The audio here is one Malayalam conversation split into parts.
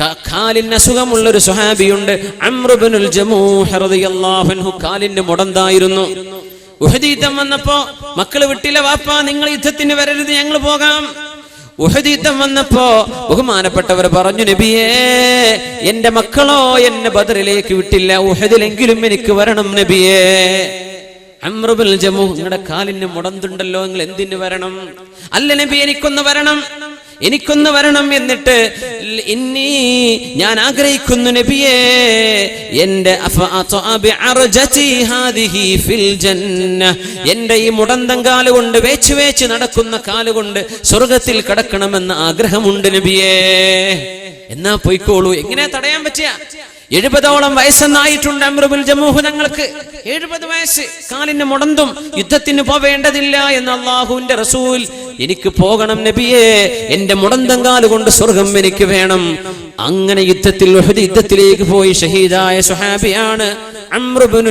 കാലിന് അസുഖമുള്ള ഒരു സുഹാബിയുണ്ട് കാലിന് മുടന്തായിരുന്നു. ഉഹദീത്തം വന്നപ്പോ മക്കൾ വിട്ടില്ല വാപ്പ നിങ്ങൾ യുദ്ധത്തിന് വരരുത് ഞങ്ങൾ പോകാം. ഉഹദീത്തം വന്നപ്പോ ബഹുമാനപ്പെട്ടവർ പറഞ്ഞു നബിയേ എന്റെ മക്കളോ എന്നെ ബദറിലേക്ക് വിട്ടില്ല ഉഹദിലെങ്കിലും എനിക്ക് വരണം നബിയേ. അമ്രബുൽ ജമു നിങ്ങളുടെ കാലിന് മുടന്തുണ്ടല്ലോ നിങ്ങൾ എന്തിനു വരണം? അല്ല നബി എനിക്കൊന്ന് വരണം. എനിക്കൊന്ന് വരണം എന്നിട്ട് ഇന്നി ഞാൻ ആഗ്രഹിക്കുന്നു നബിയേ എന്റെ. എന്റെ ഈ മുടന്തം കാലുകൊണ്ട് വേച്ച് വേച്ച് നടക്കുന്ന കാലുകൊണ്ട് സ്വർഗത്തിൽ കടക്കണമെന്ന് ആഗ്രഹമുണ്ട് നബിയേ എന്നാ പൊയ്ക്കോളൂ. എങ്ങനെ തടയാൻ പറ്റിയ? എഴുപതോളം വയസ്സെന്നായിട്ടുണ്ട് അമ്രുബുൽ ജമൂഹ് ഞങ്ങൾക്ക് എഴുപത് വയസ്സ്. കാലിന് മുടന്തും യുദ്ധത്തിന് പോവേണ്ടതില്ല എന്ന് അള്ളാഹുവിന്റെ റസൂൽ എനിക്ക് പോകണം നബിയെ എന്റെ മുടന്തം കാലുകൊണ്ട് സ്വർഗം എനിക്ക് വേണം. അങ്ങനെ യുദ്ധത്തിൽ യുദ്ധത്തിലേക്ക് പോയി ഷഹീദായ സുഹാബിയാണ് അമ്രുബുൽ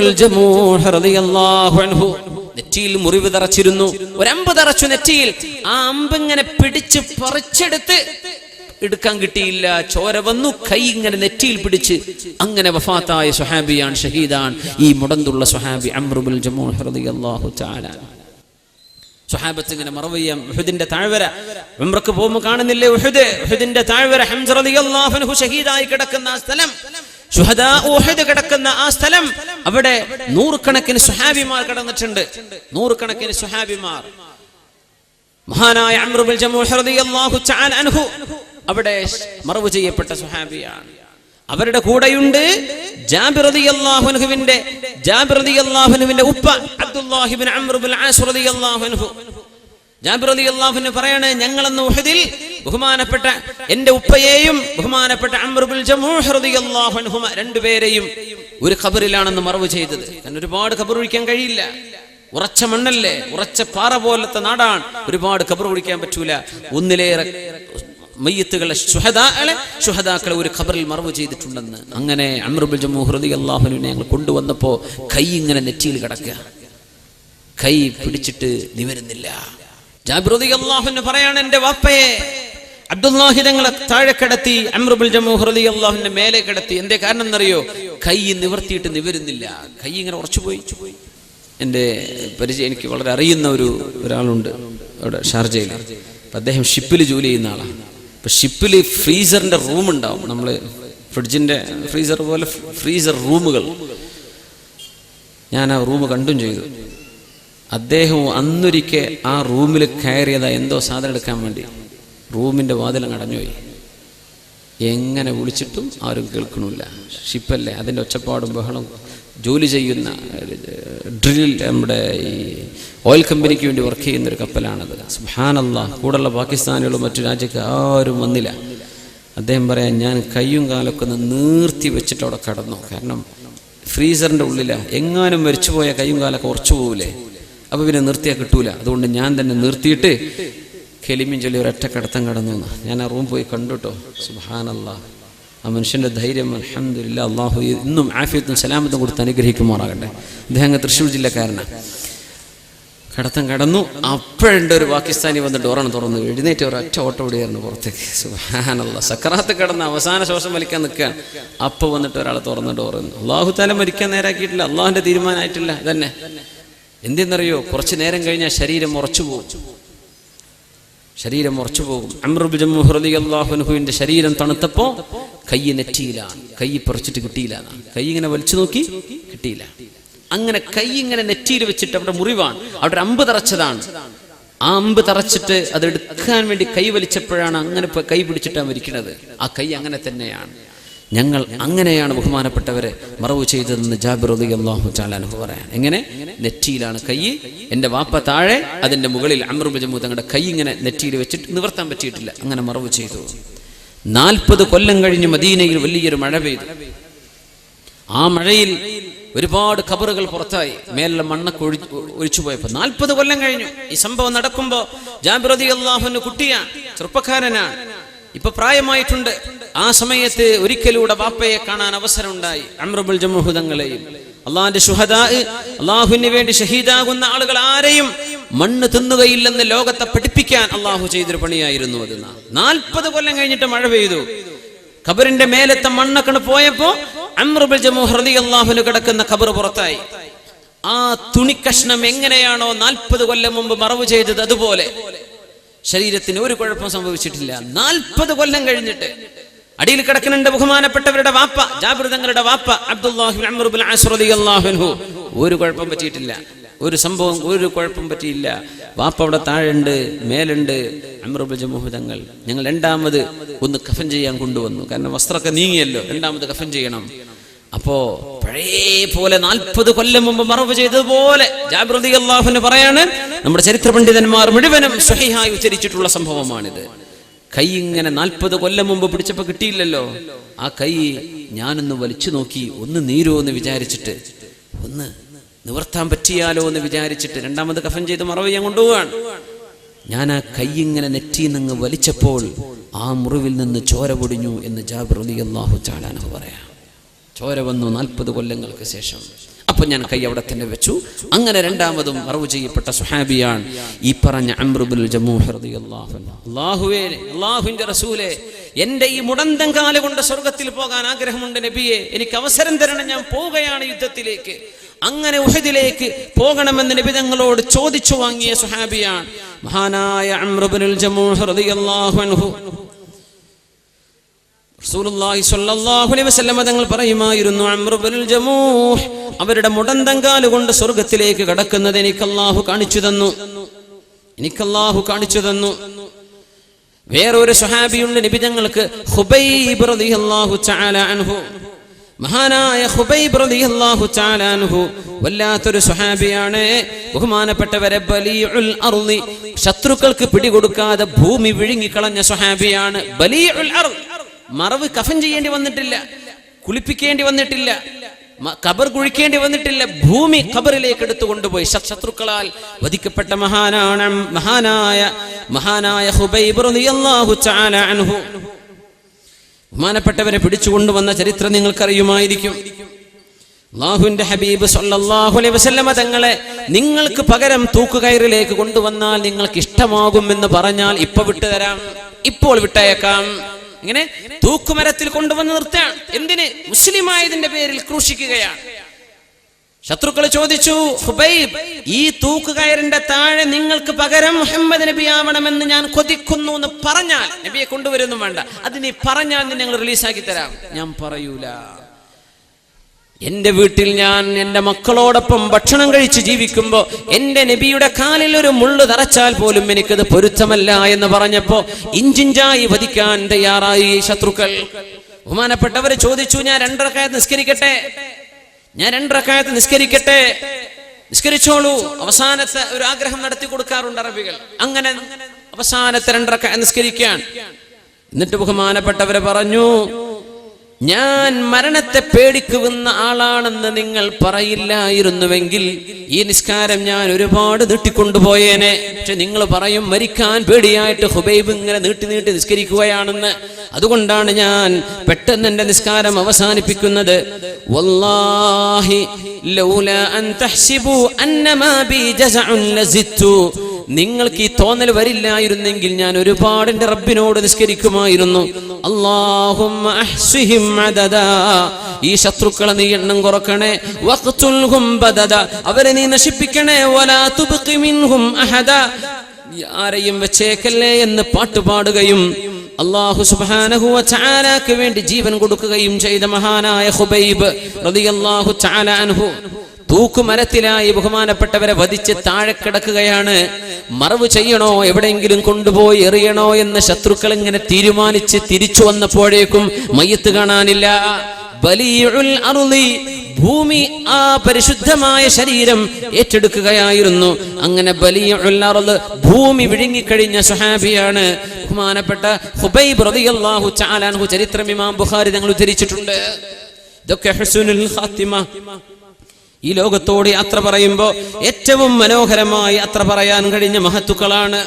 നെറ്റിയിൽ മുറിവ് തറച്ചിരുന്നു. ഒരമ്പ് തറച്ചു നെറ്റിയിൽ ആ അമ്പ് ഇങ്ങനെ പിടിച്ച് പറിച്ചെടുത്ത് എടുക്കാൻ കിട്ടിയില്ല. ചോര വന്നു കൈ ഇങ്ങനെ നെറ്റിയിൽ പിടിച്ച് അങ്ങനെ വഫാത്തായ സുഹാബിയാണ് ഷഹീദാണ്. ഈ മുടന്തുള്ള സുഹാബി അമ്രുബുൽ ജമൂഹ് റളിയല്ലാഹു തആല. സുഹാബത്ത് ഇങ്ങനെ മറവയ്യാം ഉഹുദിന്റെ താഴ്വര. ഉംറക്ക് പോകുമ്പോൾ കാണുന്നില്ലേ ഉഹുദ്? ഉഹുദിന്റെ താഴ്വര ഹംസ റളിയല്ലാഹു അൻഹു ഷഹീദായി കിടക്കുന്ന ആ സ്ഥലം. കിടക്കുന്ന ആ സ്ഥലം. അവിടെ നൂറുകണക്കിന് സുഹാബിമാർ കിടന്നിട്ടുണ്ട്. നൂറുകണക്കിന് സുഹാബിമാർ മഹാനായ അമ്രുബുൽ ജമൂഹ് റളിയല്ലാഹു തആല അൻഹു അവിടെ മറവ് ചെയ്യപ്പെട്ട സുഹാബിയാണ് അവരുടെ കൂടെയുണ്ട് അൻഹുവിന്റെ ഉപ്പ അബ്ദുല്ലാഹി ഇബ്നു അംർ ഇബ്നുൽ ആസ് റളിയല്ലാഹു അൻഹു. ജാബിർ റളിയല്ലാഹു അൻഹു പറയാണ് ഞങ്ങളന്ന് ഉഹദിൽ ബഹുമാനപ്പെട്ട എന്റെ ഉപ്പയെയും ബഹുമാനപ്പെട്ട അമ്രുബുൽ രണ്ടുപേരെയും ഒരു ഖബറിലാണെന്ന് മറവ് ചെയ്തത്. കാരണം ഒരുപാട് ഖബർ ഒഴിക്കാൻ കഴിയില്ല. ഉറച്ച മണ്ണല്ലേ? ഉറച്ച പാറ പോലത്തെ നാടാണ്. ഒരുപാട് ഖബർ ഒഴിക്കാൻ പറ്റൂല. ഒന്നിലേറെ മയ്യത്തുകളെ ശുഹദാക്കളെ ശുഹദാക്കളെ ഒരു ഖബറിൽ മറവ് ചെയ്തിട്ടുണ്ടെന്ന്. അങ്ങനെ അമ്രുബുൽ ഹൃദി അള്ളാഹുവിനെ ഞങ്ങൾ കൊണ്ടുവന്നപ്പോ കൈ ഇങ്ങനെ നെറ്റിയിൽ കിടക്കുക. കൈ പിടിച്ചിട്ട് നിവരുന്നില്ല. ജാബ്രതി അള്ളാഹുവിന് പറയാണ് എന്റെ വാപ്പയെ അബ്ദുല്ലാഹി തങ്ങളെ താഴെ കിടത്തി അമ്രുബുൽ ഹൃദി അള്ളാഹുന്റെ മേലെ കിടത്തി. എന്തേ കാരണം എന്നറിയോ? കൈ നിവർത്തിയിട്ട് നിവരുന്നില്ല. കൈ ഇങ്ങനെ ഉറച്ചു പോയി. എന്റെ പരിചയം എനിക്ക് വളരെ അറിയുന്ന ഒരു ഒരാളുണ്ട് അവിടെ ഷാർജയിൽ. അദ്ദേഹം ഷിപ്പിൽ ജോലി ചെയ്യുന്ന ആളാണ്. അപ്പം ഷിപ്പിൽ ഫ്രീസറിന്റെ റൂം ഉണ്ടാവും. നമ്മൾ ഫ്രിഡ്ജിന്റെ ഫ്രീസർ പോലെ ഫ്രീസർ റൂമുകൾ. ഞാൻ ആ റൂം കണ്ടും ചെയ്തു. അദ്ദേഹവും അന്നൊരിക്കൽ ആ റൂമിൽ കയറിയതാ എന്തോ സാധനം എടുക്കാൻ വേണ്ടി. റൂമിന്റെ വാതിലങ്ങ് അടഞ്ഞുപോയി. എങ്ങനെ വിളിച്ചിട്ടും ആരും കേൾക്കണില്ല. ഷിപ്പല്ലേ? അതിന്റെ ഒച്ചപ്പാടും ബഹളം ജോലി ചെയ്യുന്ന ഡ്രിൽ നമ്മുടെ ഈ ഓയിൽ കമ്പനിക്ക് വേണ്ടി വർക്ക് ചെയ്യുന്ന ഒരു കപ്പലാണത്. സുഹാനല്ല കൂടുള്ള പാകിസ്ഥാനികളും മറ്റു രാജ്യക്ക് ആരും വന്നില്ല. അദ്ദേഹം പറയാൻ ഞാൻ കയ്യും കാലൊക്കെ ഒന്ന് നീർത്തി വെച്ചിട്ട് അവിടെ കടന്നു. കാരണം ഫ്രീസറിന്റെ ഉള്ളിലാണ് എങ്ങാനും മരിച്ചു പോയ കയ്യും കാലൊക്കെ ഉറച്ചു പോവില്ലേ അപ്പോൾ പിന്നെ നിർത്തിയാൽ കിട്ടൂല. അതുകൊണ്ട് ഞാൻ തന്നെ നിർത്തിയിട്ട് കെലിമിൻ ചൊല്ലി ഒരൊറ്റ കടത്തം കടന്നു. ഞാൻ ആ റൂം പോയി കണ്ടുട്ടോ സുബാനല്ല ആ മനുഷ്യന്റെ ധൈര്യം അലഹമില്ല അള്ളാഹു ഇന്നും ആഫിയത്തും സലാമത്തും കൊടുത്ത് അനുഗ്രഹിക്കുമാറാകട്ടെ. അദ്ദേഹം തൃശ്ശൂർ ജില്ലക്കാരനാണ്. കടത്തം കടന്നു അപ്പോഴുണ്ട് ഒരു പാകിസ്ഥാനി വന്നിട്ട് ഡോറാണ് തുറന്നു. എഴുന്നേറ്റ് ഒരു ഒറ്റ ഓട്ടോ ഓടിയായിരുന്നു പുറത്തേക്ക്. സുഹാനല്ല സക്രാത്ത് കടന്ന് അവസാന ശ്വാസം വലിക്കാൻ നിൽക്കുകയാണ്. അപ്പോൾ വന്നിട്ട് ഒരാളെ തുറന്ന് ഡോറുന്നു അള്ളാഹു താല മരിക്കാൻ നേരാക്കിയിട്ടില്ല. അള്ളാഹിന്റെ തീരുമാനമായിട്ടില്ല. ഇതന്നെ. എന്തെന്നറിയോ? കുറച്ച് നേരം കഴിഞ്ഞാൽ ശരീരം ഉറച്ചു പോകും ശരീരം ഉറച്ചു പോകും. അമ്രുബ് ശരീരം തണുത്തപ്പോ കൈ നെറ്റിയിലാണ്. കൈ പറിച്ചിട്ട് കിട്ടിയില്ല. കൈ ഇങ്ങനെ വലിച്ചു നോക്കി കിട്ടിയില്ല. അങ്ങനെ കൈ ഇങ്ങനെ നെറ്റിയിൽ വെച്ചിട്ട് അവിടെ മുറിവാണ്. അവിടെ അമ്പ് തറച്ചതാണ്. ആ അമ്പ് തറച്ചിട്ട് അത് എടുക്കാൻ വേണ്ടി കൈ വലിച്ചപ്പോഴാണ് അങ്ങനെ കൈ പിടിച്ചിട്ടാണ് മരിക്കുന്നത്. ആ കൈ അങ്ങനെ തന്നെയാണ്. ഞങ്ങൾ അങ്ങനെയാണ് ബഹുമാനപ്പെട്ടവരെ മറവ് ചെയ്തതെന്ന് ജാബിർ റളി അള്ളാഹു ചാലാനുഹു പറയാൻ. എങ്ങനെ? നെറ്റിയിലാണ് കൈ. എന്റെ വാപ്പ താഴെ അതിന്റെ മുകളിൽ അമൃബജമു തങ്ങളുടെ കൈ ഇങ്ങനെ നെറ്റിയിൽ വെച്ചിട്ട് നിവർത്താൻ പറ്റിയിട്ടില്ല. അങ്ങനെ മറവ് ചെയ്തു. നാൽപ്പത് കൊല്ലം കഴിഞ്ഞ് മദീനയിൽ വലിയൊരു മഴ പെയ്തു. ആ മഴയിൽ ഒരുപാട് ഖബറുകൾ പുറത്തായി. മേലെ മണ്ണൊക്കെ ഒഴി ഒഴിച്ചു പോയപ്പോൾ നാൽപ്പത് കൊല്ലം കഴിഞ്ഞു. ഈ സംഭവം നടക്കുമ്പോൾ ജാബിറതി അള്ളാഹുന് കുട്ടിയാണ് ചെറുപ്പക്കാരനാണ് ഇപ്പൊ പ്രായമായിട്ടുണ്ട്. ആ സമയത്ത് ഒരിക്കലൂടെ വാപ്പയെ കാണാൻ അവസരം ഉണ്ടായി അമ്രബുൽ ജമുഹുദങ്ങളെയും അള്ളാഹിന്റെ ശുഹദാ അള്ളാഹുവിന് വേണ്ടി ഷഹീദാകുന്ന ആളുകൾ ആരെയും മണ്ണ് തിന്നുകയില്ലെന്ന് ലോകത്തെ പഠിപ്പിക്കാൻ അള്ളാഹു ചെയ്തൊരു പണിയായിരുന്നു അത്. നാൽപ്പത് കൊല്ലം കഴിഞ്ഞിട്ട് മഴ പെയ്തു. ഖബറിന്റെ മേലത്തെ മണ്ണൊക്കെ പോയപ്പോ അമ്രബുൽ ജമുഹ് ഹൃദി അള്ളാഹുന് കിടക്കുന്ന ഖബർ പുറത്തായി. ആ തുണിക്കഷ്ണം എങ്ങനെയാണോ നാൽപ്പത് കൊല്ലം മുമ്പ് മറവ് ചെയ്തത് അതുപോലെ. ശരീരത്തിന് ഒരു കുഴപ്പം സംഭവിച്ചിട്ടില്ല. നാൽപ്പത് കൊല്ലം കഴിഞ്ഞിട്ട് അടിയിൽ കിടക്കുന്നുണ്ട് ബഹുമാനപ്പെട്ടവരുടെ വാപ്പ ജാബിർ തങ്ങളുടെ വാപ്പ അബ്ദുല്ലാഹു ഒരു കുഴപ്പം പറ്റിയിട്ടില്ല. ഒരു സംഭവം ഒരു കുഴപ്പം പറ്റിയില്ല. വാപ്പ അവിടെ താഴെയുണ്ട് മേലുണ്ട്. അമ്രുബ് ജമുഹുദങ്ങൾ ഞങ്ങൾ രണ്ടാമത് ഒന്ന് കഫൻ ചെയ്യാൻ കൊണ്ടുവന്നു. കാരണം വസ്ത്രമൊക്കെ നീങ്ങിയല്ലോ രണ്ടാമത് കഫൻ ചെയ്യണം. അപ്പോ പഴയ പോലെ നാൽപ്പത് കൊല്ലം മുമ്പ് മറവ് ചെയ്തതുപോലെ ജാബിർ റളിയല്ലാഹു പറയാണ് നമ്മുടെ ചരിത്ര പണ്ഡിതന്മാർ മുഴുവനും സ്വഹിഹായി ഉച്ചരിച്ചിട്ടുള്ള സംഭവമാണിത്. കൈ ഇങ്ങനെ നാൽപ്പത് കൊല്ലം മുമ്പ് പിടിച്ചപ്പോ കിട്ടിയില്ലല്ലോ. ആ കൈ ഞാനൊന്ന് വലിച്ചു നോക്കി ഒന്ന് നീരോ എന്ന് വിചാരിച്ചിട്ട് ഒന്ന് നിവർത്താൻ പറ്റിയാലോ എന്ന് വിചാരിച്ചിട്ട് രണ്ടാമത് കഫൻ ചെയ്ത് മറവ് ഞാൻ കൊണ്ടുപോവാണ്. ഞാൻ ആ കൈ ഇങ്ങനെ നെറ്റിന്നങ്ങ് വലിച്ചപ്പോൾ ആ മുറിവിൽ നിന്ന് ചോര പൊടിഞ്ഞു എന്ന് ജാബിർ അലി അള്ളാഹു ചാലാനഹു പറയാം. ചോര വന്നു നാൽപ്പത് കൊല്ലങ്ങൾക്ക് ശേഷം. അപ്പൊ ഞാൻ കൈ അവിടെ തന്നെ വെച്ചു. അങ്ങനെ രണ്ടാമതും മറവ് ചെയ്യപ്പെട്ട സുഹാബിയാണ് ഈ പറഞ്ഞ അമ്രുബുൽ അള്ളാഹുവേ അള്ളാഹുവിന്റെ റസൂലെ എന്റെ ഈ മുടന്തൻ കാല കൊണ്ട് സ്വർഗത്തിൽ പോകാൻ ആഗ്രഹമുണ്ട് നബിയെ. എനിക്ക് അവസരം തരണം ഞാൻ പോവുകയാണ് യുദ്ധത്തിലേക്ക്. അങ്ങനെ ഉഹദിലേക്ക് പോകണമെന്ന് നബി തങ്ങളോട് ചോദിച്ചു വാങ്ങിയ സുഹാബിയാണ്. മഹാനായ അമ്രുബുൽ ജമൂഹ് റളിയല്ലാഹു അൻഹു. റസൂലുള്ളാഹി സ്വല്ലല്ലാഹു അലൈഹി വസല്ലമ തങ്ങൾ പറയുമായിരുന്നു ബിനുൽ ജമൂഹ് അവരുടെ മുടന്തങ്കാൽ കൊണ്ട് സ്വർഗത്തിലേക്ക് കടക്കുന്നത് എനിക്ക് അല്ലാഹു കാണിച്ചു തന്നു. എനിക്ക് അല്ലാഹു കാണിച്ചു തന്നു. വേറൊരു സ്വഹാബിയുണ്ട് നബി തങ്ങൾക്ക് ഖുബൈബ് റളിയല്ലാഹു തആല അൻഹു. മഹാനായ ഹുബൈബ് റളിയല്ലാഹു തആല അൻഹു വല്ലാത്തൊരു സ്വഹാബിയാണ്. ബഹുമാനപ്പെട്ടവരെ ബലീഉൽ അർളി ശത്രുക്കൾക്ക് പിടികൊടുക്കാതെ ഭൂമി വിഴുങ്ങിക്കളഞ്ഞ സ്വഹാബിയാണ്. ബലീഉൽ അർൾ മറവ് കഫൻ ചെയ്യേണ്ടി വന്നിട്ടില്ല കുളിപ്പിക്കേണ്ടി വന്നിട്ടില്ല കബർ കുഴിക്കേണ്ടി വന്നിട്ടില്ല ഭൂമി ഖബറിലേക്ക് എടുത്തു കൊണ്ടുപോയി ശത്രുക്കളാൽ വധിക്കപ്പെട്ട മഹാനാണ് മഹാനായ മഹാനായ ബഹുമാനപ്പെട്ടവരെ പിടിച്ചുകൊണ്ടുവന്ന ചരിത്രം നിങ്ങൾക്കറിയുമായിരിക്കും. അള്ളാഹുവിന്റെ ഹബീബ് സല്ലല്ലാഹു അലൈഹി വസല്ലമ തങ്ങളെ നിങ്ങൾക്ക് പകരം തൂക്കുകയറിലേക്ക് കൊണ്ടുവന്നാൽ നിങ്ങൾക്ക് ഇഷ്ടമാകും എന്ന് പറഞ്ഞാൽ ഇപ്പൊ വിട്ടുതരാം. ഇപ്പോൾ വിട്ടയക്കാം. ഇങ്ങനെ തൂക്കുമരത്തിൽ കൊണ്ടുവന്ന് നിർത്താൻ എന്തിന്? മുസ്ലിമായതിന്റെ പേരിൽ ക്രൂശിക്കുകയാണ്. ശത്രുക്കൾ ചോദിച്ചു ഹുബൈബ് ഈ തൂക്കുകയറിന്റെ താഴെ നിങ്ങൾക്ക് പകരം മുഹമ്മദ് നബി ആവണമെന്ന് ഞാൻ കൊതിക്കുന്നു എന്ന് പറഞ്ഞാൽ നബിയെ കൊണ്ടുവരുന്നു വേണ്ട. അത് നീ പറഞ്ഞാൽ ഞങ്ങൾ റിലീസാക്കി തരാം. ഞാൻ പറയൂല. എന്റെ വീട്ടിൽ ഞാൻ എന്റെ മക്കളോടൊപ്പം ഭക്ഷണം കഴിച്ച് ജീവിക്കുമ്പോൾ എന്റെ നബിയുടെ കാലിൽ ഒരു മുള്ളു തറച്ചാൽ പോലും എനിക്കത് പൊരുത്തമല്ല എന്ന് പറഞ്ഞപ്പോ ഇഞ്ചിഞ്ചായി വധിക്കാൻ തയ്യാറായി ശത്രുക്കൾ. ബഹുമാനപ്പെട്ടവര് ചോദിച്ചു ഞാൻ രണ്ടരക്കായത്ത് നിസ്കരിക്കട്ടെ? ഞാൻ രണ്ടരക്കായത്ത് നിസ്കരിക്കട്ടെ? നിസ്കരിച്ചോളൂ. അവസാനത്തെ ഒരു ആഗ്രഹം നടത്തി കൊടുക്കാറുണ്ട് അറബികൾ. അങ്ങനെ അവസാനത്തെ രണ്ടരക്കായ നിസ്കരിക്കാൻ. എന്നിട്ട് ബഹുമാനപ്പെട്ടവരെ പറഞ്ഞു ഞാൻ മരണത്തെ പേടിക്കുന്ന ആളാണെന്ന് നിങ്ങൾ പറയില്ലായിരുന്നുവെങ്കിൽ ഈ നിസ്കാരം ഞാൻ ഒരുപാട് നീട്ടിക്കൊണ്ടുപോയേനെ. പക്ഷെ നിങ്ങൾ പറയും മരിക്കാൻ പേടിയായിട്ട് ഹുബൈബ് ഇങ്ങനെ നീട്ടി നീട്ടി നിസ്കരിക്കുകയാണെന്ന്. അതുകൊണ്ടാണ് ഞാൻ പെട്ടെന്ന് എന്റെ നിസ്കാരം അവസാനിപ്പിക്കുന്നത്. വല്ലാഹി ലൗല അൻ തഹ്സിബു ബി നിങ്ങൾക്ക് ഈ തോന്നൽ വരില്ലായിരുന്നെങ്കിൽ ഞാൻ ഒരുപാട് എന്റെ റബ്ബിനോട് അദദാ. ഈ ശത്രുക്കളെ നീ എണ്ണം കുറക്കണേ. അവരെ നീ നശിപ്പിക്കണേ. ആരെയും വെച്ചേക്കല്ലേ എന്ന് പാട്ടുപാടുകയും അള്ളാഹു സുബ്ഹാനഹു ചാലാക്ക് വേണ്ടി ജീവൻ കൊടുക്കുകയും ചെയ്ത മഹാനായ ഹുബൈബ് റളിയല്ലാഹു തആല അൻഹു. തൂക്കുമരത്തിലായി ബഹുമാനപ്പെട്ടവരെ വധിച്ച് താഴെ കിടക്കുകയാണ്. മറവ് ചെയ്യണോ? എവിടെയെങ്കിലും കൊണ്ടുപോയി എറിയണോ എന്ന് ശത്രുക്കൾ ഇങ്ങനെ തീരുമാനിച്ച് തിരിച്ചു വന്നപ്പോഴേക്കും മയ്യത്ത് കാണാനില്ല. അർളി ഭൂമി ആ പരിശുദ്ധമായ ശരീരം ഏറ്റെടുക്കുകയായിരുന്നു. അങ്ങനെ ബലിയുൽ അർൾ ഭൂമി വിഴുങ്ങിക്കഴിഞ്ഞ സുഹാബിയാണ് ബഹുമാനപ്പെട്ട ഹുബൈബ് റളിയല്ലാഹു ചാലാൻഹു ചരിത്രം ഇമാം ബുഖാരി ഞങ്ങൾ ഉദ്ധരിച്ചിട്ടുണ്ട്. ഇതൊക്കെ ഹസുനുൽ ഖാത്തിമ ഈ ലോകത്തോട് യാത്ര പറയുമ്പോൾ ഏറ്റവും മനോഹരമായി അത്ര പറയാൻ കഴിഞ്ഞ മഹത്തുക്കളാണ്.